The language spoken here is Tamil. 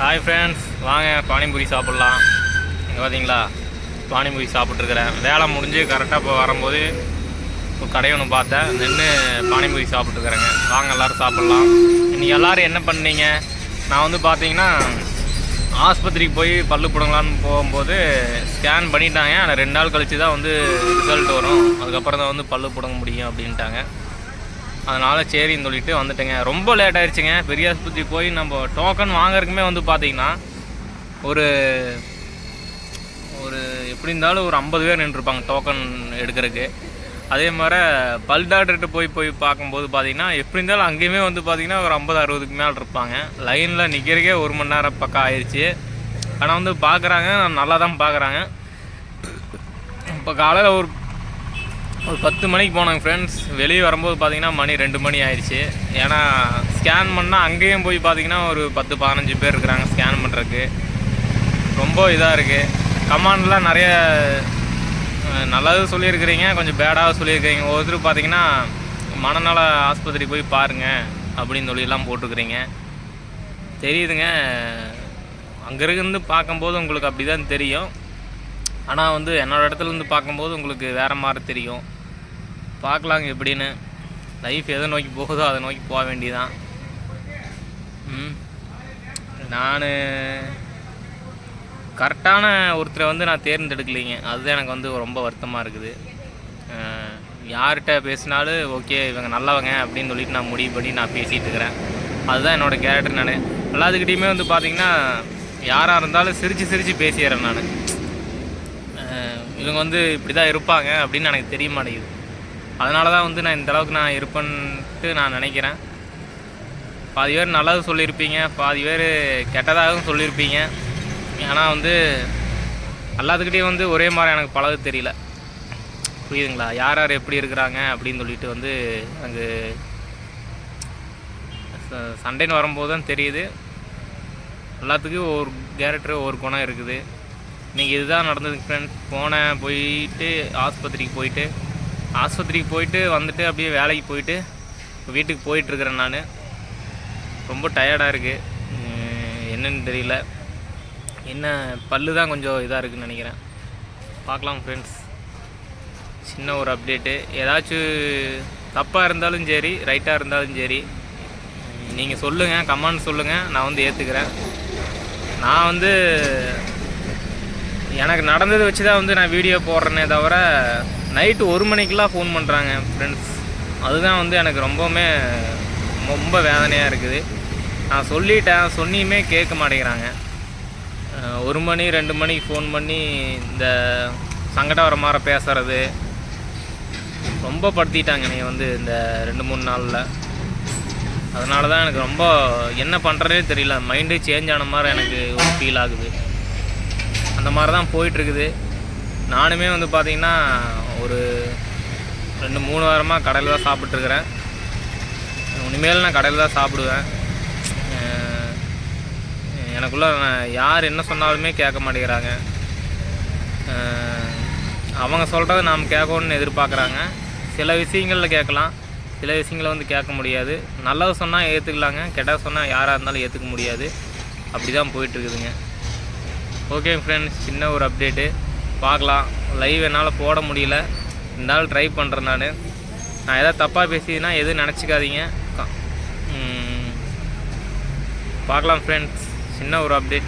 ஹாய் ஃப்ரெண்ட்ஸ் வாங்க பானிபூரி சாப்பிட்லாம். இங்கே பார்த்தீங்களா பானிபூரி சாப்பிட்ருக்குறேன் வேலை முடிஞ்சு கரெக்டாக இப்போ வரும்போது ஒரு கடை ஒன்று பார்த்தேன். நின்று பானிபூரி சாப்பிட்ருக்குறேங்க வாங்க எல்லோரும் சாப்பிட்லாம். இன்றைக்கி எல்லோரும் என்ன பண்ணீங்க? நான் வந்து பார்த்தீங்கன்னா ஆஸ்பத்திரிக்கு போய் பல்லு பிடுங்கலான்னு போகும்போது ஸ்கேன் பண்ணிட்டாங்க. ஆனால் ரெண்டு நாள் கழிச்சு தான் வந்து ரிசல்ட் வரும். அதுக்கப்புறம் தான் வந்து பல்லு பிடுங்க முடியும் அப்படின்ட்டாங்க. அதனால் சரின்னு சொல்லிட்டு வந்துட்டேங்க. ரொம்ப லேட் ஆயிடுச்சுங்க. பெரிய ஆஸ்பத்திரி போய் நம்ம டோக்கன் வாங்குறதுக்குமே வந்து பார்த்தீங்கன்னா ஒரு ஒரு எப்படி இருந்தாலும் ஒரு ஐம்பது பேர் நின்றுருப்பாங்க டோக்கன் எடுக்கிறதுக்கு. அதே மாதிரி பல் டாக்டர்கிட்ட போய் போய் பார்க்கும்போது பார்த்தீங்கன்னா எப்படி இருந்தாலும் அங்கேயுமே வந்து பார்த்திங்கன்னா ஒரு ஐம்பது அறுபதுக்கு மேலே இருப்பாங்க. லைனில் நிற்கிறக்கே ஒரு மணி நேரம் பக்கம் ஆயிடுச்சு. ஆனால் வந்து பார்க்குறாங்க நல்லா தான் பார்க்குறாங்க இப்போ காலையில் ஒரு ஒரு பத்து மணிக்கு போனாங்க ஃப்ரெண்ட்ஸ் வெளியே வரும்போது பார்த்தீங்கன்னா மணி ரெண்டு மணி ஆயிடுச்சு. ஏன்னா ஸ்கேன் பண்ணால் அங்கேயும் போய் பார்த்தீங்கன்னா ஒரு பத்து பதினஞ்சு பேர் இருக்கிறாங்க ஸ்கேன் பண்ணுறதுக்கு ரொம்ப இதாக இருக்குது கமாண்ட்லாம் நிறைய நல்லது சொல்லியிருக்கிறீங்க கொஞ்சம் பேடாக சொல்லியிருக்கிறீங்க. ஒருத்தர் பார்த்தீங்கன்னா மனநல ஆஸ்பத்திரி போய் பாருங்கள் அப்படின்னு சொல்லிலாம் போட்டிருக்கிறீங்க. தெரியுதுங்க. அங்கே இருந்து பார்க்கும்போது உங்களுக்கு அப்படி தான் தெரியும். ஆனால் வந்து என்னோடய இடத்துல இருந்து பார்க்கும்போது உங்களுக்கு வேறு மாதிரி தெரியும். பார்க்கலாங்க எப்படின்னு. லைஃப் எதை நோக்கி போகுதோ அதை நோக்கி போக வேண்டியதான் நான் கரெக்டான ஒருத்தரை வந்து நான் தேர்ந்தெடுக்கலைங்க. அதுதான் எனக்கு வந்து ரொம்ப வருத்தமாக இருக்குது. யார்கிட்ட பேசினாலும் ஓகே இவங்க நல்லவங்க அப்படின்னு சொல்லிட்டு நான் முடிவு பண்ணி நான் பேசிகிட்டு இருக்கிறேன். அதுதான் என்னோடய கேரக்டர் நான். எல்லாத்துக்கிட்டையுமே வந்து பார்த்திங்கன்னா யாராக இருந்தாலும் சிரித்து சிரித்து பேசிடுறேன் நான். இவங்க வந்து இப்படி தான் இருப்பாங்க அப்படின்னு எனக்கு தெரிய மாட்டேங்குது. அதனால தான் வந்து நான் இந்த அளவுக்கு நான் இருப்பேன்ட்டு நான் நினைக்கிறேன். பாதி பேர் நல்லது சொல்லியிருப்பீங்க பாதி பேர் கெட்டதாகவும் சொல்லியிருப்பீங்க. ஆனால் வந்து எல்லாத்துக்கிட்டையும் வந்து ஒரே மாதிரி எனக்கு பழக தெரியல. புரியுதுங்களா? யார் யார் எப்படி இருக்கிறாங்க அப்படின்னு சொல்லிட்டு வந்து எனக்கு ச- சண்டைன்னு வரும்போது தான் தெரியுது. எல்லாத்துக்கும் ஒரு கேரக்டர் ஒரு குணம் இருக்குது. இன்றைக்கி இதுதான் நடந்தது ஃப்ரெண்ட்ஸ் போனேன் போயிட்டு ஆஸ்பத்திரிக்கு போயிட்டு ஆஸ்பத்திரிக்கு போயிட்டு வந்துட்டு அப்படியே வேலைக்கு போயிட்டு இப்போ வீட்டுக்கு போயிட்டுருக்குறேன் நான். ரொம்ப டயர்டாக இருக்குது என்னன்னு தெரியல. என்ன பல்லு தான் கொஞ்சம் இதாக இருக்குதுன்னு நினைக்கிறேன். பார்க்கலாம் ஃப்ரெண்ட்ஸ் சின்ன ஒரு அப்டேட்டு ஏதாச்சும் தப்பாக இருந்தாலும் சரி ரைட்டாக இருந்தாலும் சரி நீங்கள் சொல்லுங்கள் கமெண்ட் சொல்லுங்கள் நான் வந்து ஏற்றுக்கிறேன் நான் வந்து எனக்கு நடந்ததை வச்சு தான் வந்து நான் வீடியோ போடுறேனே தவிர நைட்டு ஒரு மணிக்கெலாம் ஃபோன் பண்ணுறாங்க ஃப்ரெண்ட்ஸ் அதுதான் வந்து எனக்கு ரொம்பவுமே ரொம்ப வேதனையாக இருக்குது. நான் சொல்லிட்டேன் சொன்னியுமே கேட்க மாட்டேங்கிறாங்க. ஒரு மணி ரெண்டு மணிக்கு ஃபோன் பண்ணி இந்த சங்கடம் வர மாதிரி பேசுகிறது ரொம்ப படுத்திட்டாங்க நீ வந்து இந்த ரெண்டு மூணு நாளில். அதனால தான் எனக்கு ரொம்ப என்ன பண்ணுறதே தெரியல. மைண்டு சேஞ்ச் ஆன மாதிரி எனக்கு ஒரு ஃபீல் ஆகுது. அந்த மாதிரி தான் போயிட்டுருக்குது. நானுமே வந்து பார்த்திங்கன்னா ஒரு ரெண்டு மூணு வாரமாக கடையில் தான் சாப்பிட்ருக்குறேன் இனிமேல் நான் கடையில் தான் சாப்பிடுவேன். எனக்குள்ளே எனக்குள்ள நான் யார் என்ன சொன்னாலுமே கேட்க மாட்டேங்கிறாங்க. அவங்க சொல்கிறத நாம் கேட்கணும்னு எதிர்பார்க்குறாங்க. சில விஷயங்களில் கேட்கலாம். சில விஷயங்களை வந்து கேட்க முடியாது. நல்லது சொன்னால் ஏற்றுக்கலாங்க கெட்டது சொன்னால் யாராக இருந்தாலும் ஏற்றுக்க முடியாது. அப்படி தான் போயிட்டுருக்குதுங்க. ஓகே ஃப்ரெண்ட்ஸ் சின்ன ஒரு அப்டேட்டு பார்க்கலாம். லைவ் என்னால் போட முடியல. இருந்தாலும் ட்ரை பண்ணுறேன் நான். நான் எதாவது தப்பாக பேசினா எதுவும் நினச்சிக்காதீங்க. க- பார்க்கலாம் ஃப்ரெண்ட்ஸ் சின்ன ஒரு அப்டேட்